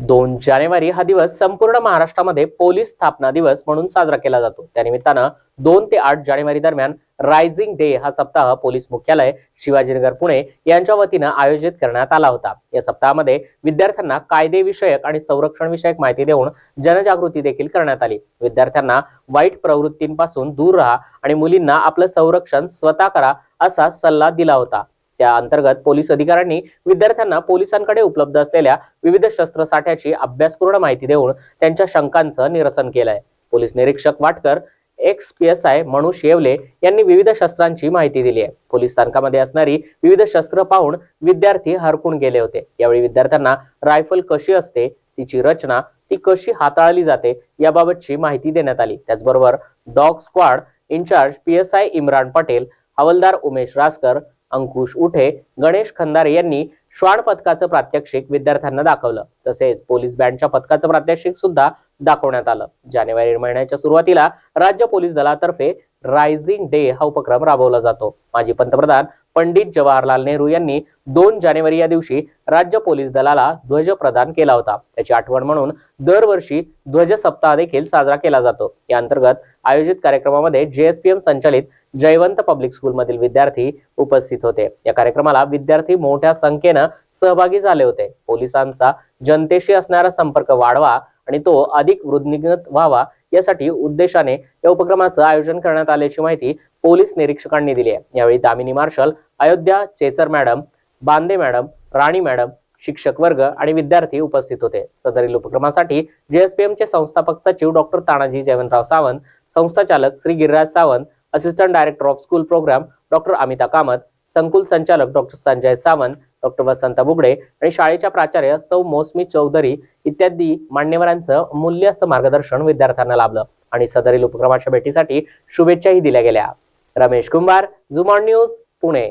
दोन जानेवारी हा दिवस संपूर्ण महाराष्ट्रामध्ये पोलीस स्थापना दिवस म्हणून साजरा केला जातो. त्यानिमित्तानं दोन ते आठ जानेवारी दरम्यान रायझिंग डे हा सप्ताह पोलीस मुख्यालय शिवाजीनगर पुणे यांच्या वतीनं आयोजित करण्यात आला होता. या सप्ताहामध्ये विद्यार्थ्यांना कायदेविषयक आणि संरक्षण विषयक माहिती देऊन जनजागृती देखील करण्यात आली. विद्यार्थ्यांना वाईट प्रवृत्तींपासून दूर राहा आणि मुलींना आपलं संरक्षण स्वतः करा असा सल्ला दिला होता. त्या अंतर्गत पोलीस अधिकाऱ्यांनी विद्यार्थ्यांना पोलिसांकडे उपलब्ध असलेल्या विविध शस्त्रसाठ्याची अभ्यासपूर्ण माहिती देऊन त्यांच्या शंकांचं निरसन केलंय. पोलीस निरीक्षक Watkar ex P S I Manush Yewale यांनी विविध शस्त्रांची माहिती दिली आहे. पोलीस स्थानकामध्ये असणारी विविध शस्त्र पाहून विद्यार्थी हरकून गेले होते. यावेळी विद्यार्थ्यांना रायफल कशी असते तिची रचना ती कशी हाताळली जाते याबाबतची माहिती देण्यात आली. त्याचबरोबर dog squad incharge P S I Imran Patel हवलदार उमेश रासकर अंकुश उठे गणेश खंदारे यांनी श्वान पथकाचं प्रात्यक्षिक विद्यार्थ्यांना दाखवलं. तसेच पोलीस बँडच्या पथकाचं प्रात्यक्षिक सुद्धा दाखवण्यात आलं. जानेवारी महिन्याच्या सुरुवातीला राज्य पोलीस दलातर्फे रायझिंग डे हा उपक्रम राबवला जातो. माजी पंतप्रधान पंडित जवाहरलाल नेहरू यांनी दोन जानेवारी या दिवशी राज्य पोलीस दलाला ध्वज प्रदान केला होता. त्याची आठवण म्हणून दरवर्षी ध्वज सप्ताह देखील साजरा केला जातो. या अंतर्गत आयोजित कार्यक्रमामध्ये जेएसपीएम संचालित जयवंत पब्लिक स्कूल मधील विद्यार्थी उपस्थित होते. या कार्यक्रमाला विद्यार्थी मोठ्या संख्येनं सहभागी झाले होते. पोलिसांचा जनतेशी असणारा संपर्क वाढवा आणि तो अधिक वृद्धिंगत व्हावा यासाठी उद्देशाने या उपक्रमाचं आयोजन करण्यात आल्याची माहिती पोलीस निरीक्षकांनी दिली आहे. यावेळी Damini marshal Ayodhya Chechar madam Bande madam Rani madam शिक्षक वर्ग आणि विद्यार्थी उपस्थित होते. सदरील उपक्रमासाठी जेएसपीएमचे चे संस्थापक सचिव डॉक्टर तानाजी जयवंतराव सावंत संस्थाचालक Shri Giriraj Sawant assistant director of school program doctor Amita Kamat संकुल संचालक डॉक्टर संजय सावंत डॉक्टर वसंत बुगडे आणि शाळेच्या प्राचार्य सौ मोसमी चौधरी इत्यादी मान्यवरांचं मूल्य असं मार्गदर्शन विद्यार्थ्यांना लाभलं. आणि सदरील उपक्रमाच्या भेटीसाठी शुभेच्छाही दिल्या गेल्या. Ramesh Kumbhar zoom on news Pune.